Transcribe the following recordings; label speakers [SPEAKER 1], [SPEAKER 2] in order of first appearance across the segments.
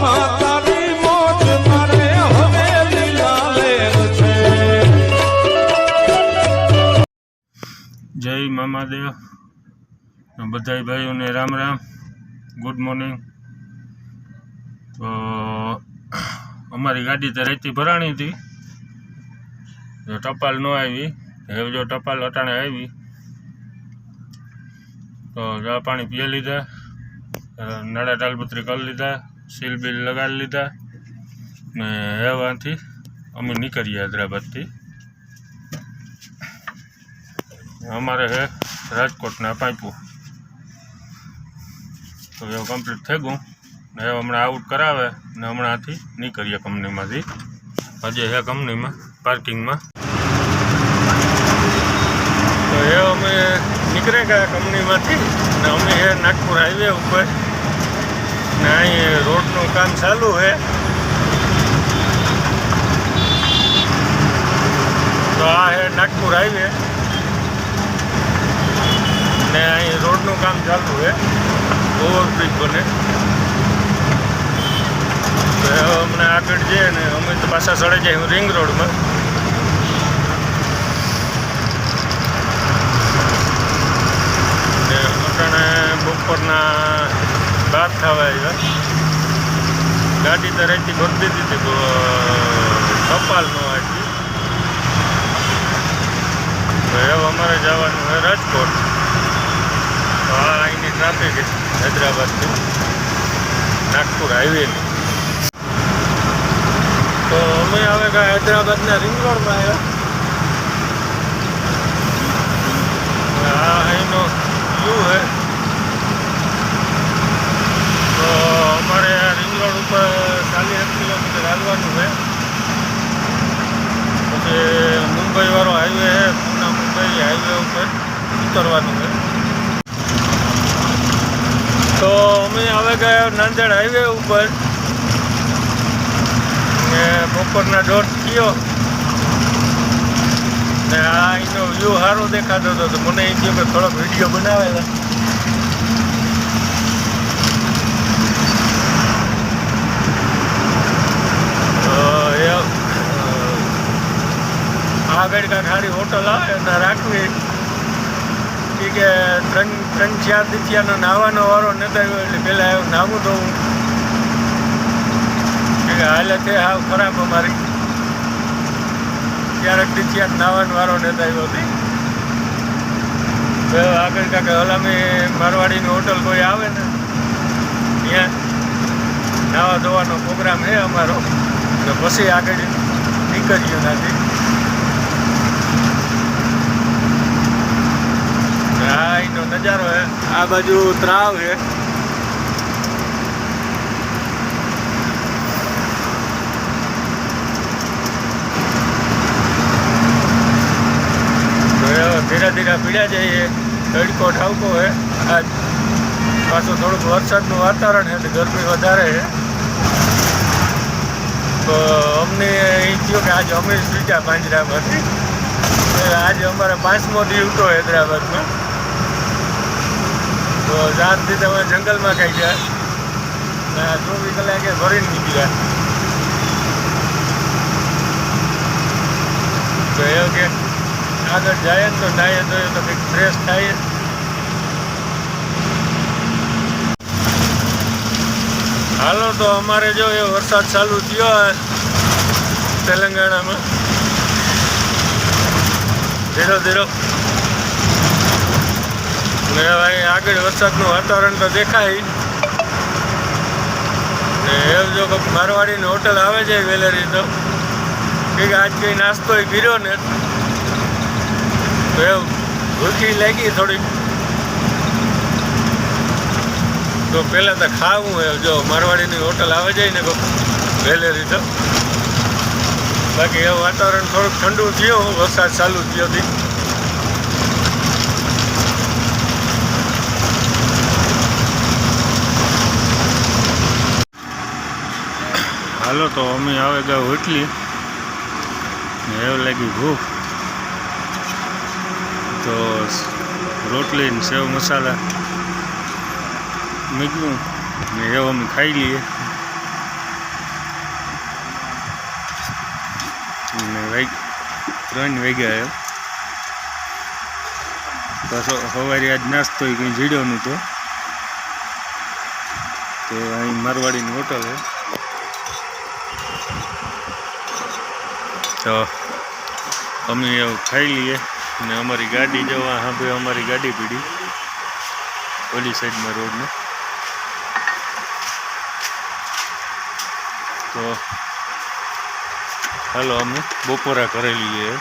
[SPEAKER 1] જય મામાદેવ. બધાય ભાઈઓને રામ રામ. ગુડ મોર્નિંગ તો અમારી ગાડી તો રેતી ભરાણી હતી. તો ટપાલ ન આવી, હવે જો ટપાલ અટાણે આવી. તો ચા પાણી પીએ લીધા. નાળા ટાલપત્રી કરી લીધા. સીલ બિલ લગાડી લીધા ને હેવાથી અમે નીકળીએ હૈદરાબાદથી. અમારે છે રાજકોટના પાઇપું તો એવું કમ્પ્લીટ થઈ ગયું. ને હવે હમણાં આઉટ કરાવે ને હમણાંથી નીકળીએ કંપનીમાંથી. આજે હે કંપનીમાં, પાર્કિંગમાં. તો એ અમે નીકળે ગયા કંપનીમાંથી ને અમે હે નાગપુર હાઈવે ઉપર. ને અહીં રોડનું કામ ચાલુ છે. તો આ છે નાગપુર હાઈવે. ને અહીં રોડનું કામ ચાલુ છે. ઓવરબ્રિજ બને. અમને આગળ જઈએ ને અમે તો પાછા સડે જાય રિંગ રોડમાં. ને અટાણે બપોરના બાર થવા આવ્યા. ગાડી તો રહેતી ભરી દીધી હતી કપાલ ન હતી. હવે અમારે જવાનું હોય રાજકોટ. આ અહીંની ટ્રાફિક હૈદરાબાદથી. નાગપુર હાઈવેની તો અમે હવે કાંઈ હૈદરાબાદના રિંગ રોડમાં આવ્યા આ અહીંનો વ્યૂ છે તો અમારે આ રિંગ રોડ ઉપર ચાલીસ એક કિલોમીટર હાલવાનું છે પછી મુંબઈવાળો હાઈવે છે પૂના મુંબઈ ઉપર ઉતરવાનું છે? તો અમે હવે ગયા નાંદેડ હાઈવે ઉપર. ને બપોરના દોઢ થયો. ને આ એનો વ્યૂ સારો દેખાતો હતો, તો મને એ કહ્યું કે થોડોક વીડિયો બનાવેલા. આગળ કાંઈક સારી હોટલ આવે ને રાખવી. ઈ કે ત્રણ ત્રણ, ચાર દીથિયાનો નાવાનો વારો નતો આવ્યો એટલે પહેલાં આવ્યો નાવું તો કે હાલત એ હાવ ખરાબ અમારી. ક્યારેક દીથિયા નાવાનો વારો નતો આવ્યો હતી આગળ કાંઈક હલામી મારવાડીની હોટલ કોઈ આવે ને, ત્યાં નાવા ધોવાનો પ્રોગ્રામ છે અમારો. તો પછી આગળ નીકળ્યું નથી આ એનો નજારો છે આ બાજુ ત્રાવ છે ધીરે ધીરે પીડ્યા જઈએ. તડકો ઠાવકો છે આજ પાછું થોડુંક વરસાદનું વાતાવરણ છે એટલે ગરમી વધારે છે તો અમને એ થયું કે આજે અમે સ્વીટા પાંજરામાંથી આજે અમારે પાંચમો દિવસ હૈદરાબાદમાં. તો રાતથી તમે જંગલમાં ખાઈ ગયા. ને ચોવીસ કલાકે ભરીને નીકળ્યા તો એ કે આગળ જાય ને તો નાહીએ તો તો કંઈક ફ્રેશ થાય હાલો તો અમારે જો એ વરસાદ ચાલુ થયો તેલંગાણામાં. ધીરો ધીરો. ને હવે આગળ વરસાદનું વાતાવરણ તો દેખાય. ને એવું જો મારવાડીની હોટલ આવે છે વેલેરી તો. કંઈક આજ કંઈ નાસ્તો કર્યો ને. તો એવું ભૂખી લાગી થોડીક. તો પહેલાં તો ખાવું હોય જો મારવાડીની હોટલ આવે જાય ને વેલેરી તો. બાકી એ વાતાવરણ થોડુંક ઠંડુ થયું, વરસાદ ચાલુ થયો હતી હાલો તો અમે આવે ગયા હોટલી. એવું લાગી ભૂખ તો રોટલી ને સેવ મસાલા મૂક્યું ને એવું અમે ખાઈ લઈએ. ને વાગ, ત્રણ વાગ્યા એમ. પાછો સવારે આજ નાસ્તો કંઈ જીડ્યો નહોતો. તો અહીં મારવાડીની હોટલ હોય તો અમે એવું ખાઈ લઈએ અને અમારી ગાડી જવા હા ભાઈ અમારી ગાડી પીડી ઓલી સાઈડમાં રોડને. તો હાલો અમે બપોરા કરી લઈએ.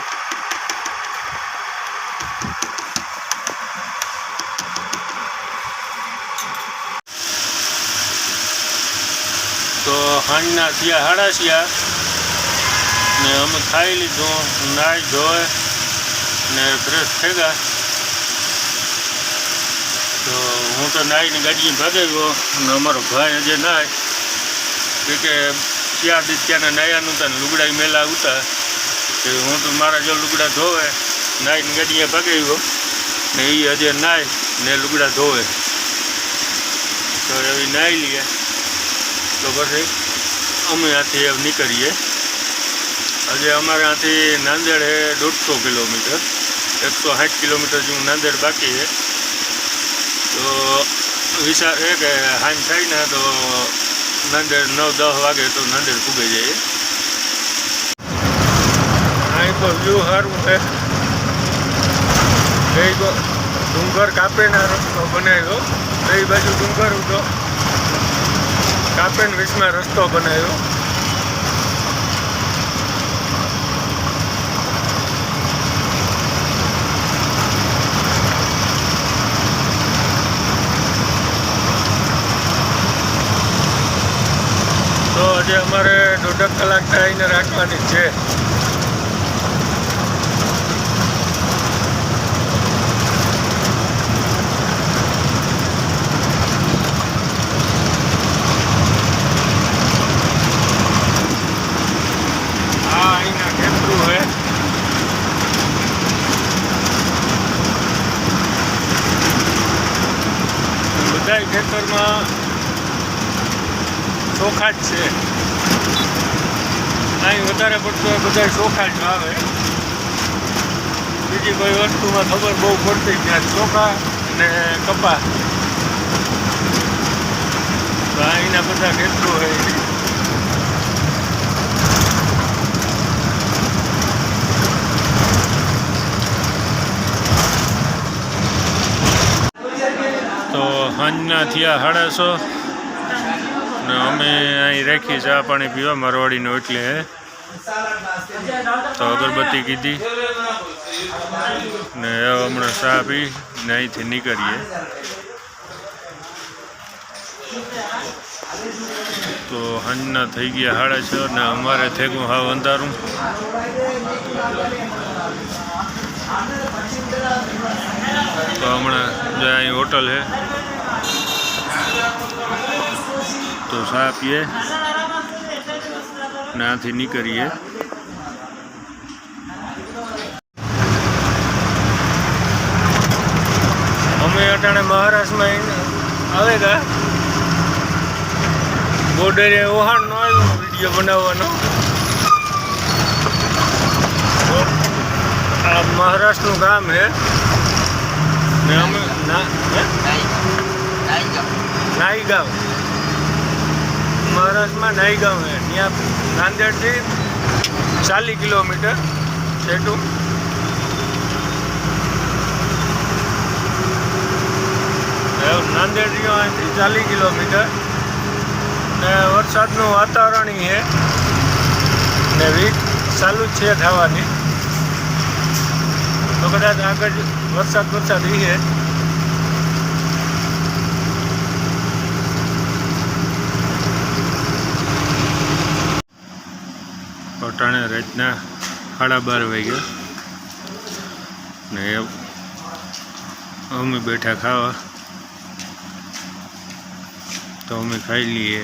[SPEAKER 1] તો હાંડના થયા હાડાશિયા ને અમે ખાઈ લીધું નાહી ધોય ને ફ્રેશ થઈ ગયા તો હું તો નાઈને ગાડીએ ભાગાવ્યો અને અમારો ભાઈ હજે નાય. કે ચાર દી ત્યાંના નાયાનું હતા લુગડા મેલા આવતા કે હું તો મારા જો લુગડા ધોવે, નાઈને ગાડીએ ભાગાવ્યો ને એ હજે નાય ને લુગડા ધોવે. તો એવી નાહી લઈએ. તો પછી અમે આથી નીકળીએ. હજી અમારે ત્યાંથી નાંદેડ છે દોઢસો કિલોમીટર. એકસો સાઠ કિલોમીટર જેવું નાંદેડ બાકી છે તો વિચાર છે કે હાંજ થાય ને તો નાંદેડ નવ, દસ વાગે તો નાંદેડ પૂગી જાય. અહીં તો વ્યૂ સારું છે. બે તો ડુંગર કાપીને રસ્તો બનાવ્યો. બે બાજુ ડુંગર હતો કાપીને વીસમાં રસ્તો બનાવ્યો. હજી અમારે દોઢ કલાક ટાઈને રાખવાની છે. ખેતરમાં ચોખા જ છે. અહીં વધારે પડતો બધા ચોખા જ આવે બીજી કોઈ વસ્તુમાં ખબર બહુ પડતી ત્યાં ચોખા અને કપા તો અહીંના બધા ખેતરો હોય. તો સાંજના થયા સાડાસો ને અમે અહીં રાખી ચા પાણી પીવા, મારવાડીનો એટલે. તો અગરબત્તી કીધી. ને હમણાં ચા પી ને અહીંથી નીકળીએ. તો સાંજના થઈ ગયા સાડા છ ને અમારે થેગું હાવ અંધારું. તો હમણાં જે અહીં હોટલ છે, તો ચા પીએ. ને આથી નીકળીએ. અમે અટાણે મહારાષ્ટ્રમાં આવેલા બોર્ડરે ઓહાણ નો આવ્યો વીડિયો બનાવવાનો. આ મહારાષ્ટ્રનું ગામ છે ને અમે હે? નાઈગાંવ મહારાષ્ટ્રમાં નાઈગાંવ છે ત્યાં નાંદેડથી ચાલીસ કિલોમીટર સેટું નાંદેડ અહીંથી ચાલીસ કિલોમીટર. ને વરસાદનું વાતાવરણ એ છે ને વીક. ચાલુ જ છે થવાની તો કદાચ આગળ વરસાદ વરસાદ ઈ છે અટાણે રાતના સાડા બાર વાગ્યા. ને અમે બેઠા ખાવા. તો અમે ખાઈ લઈએ.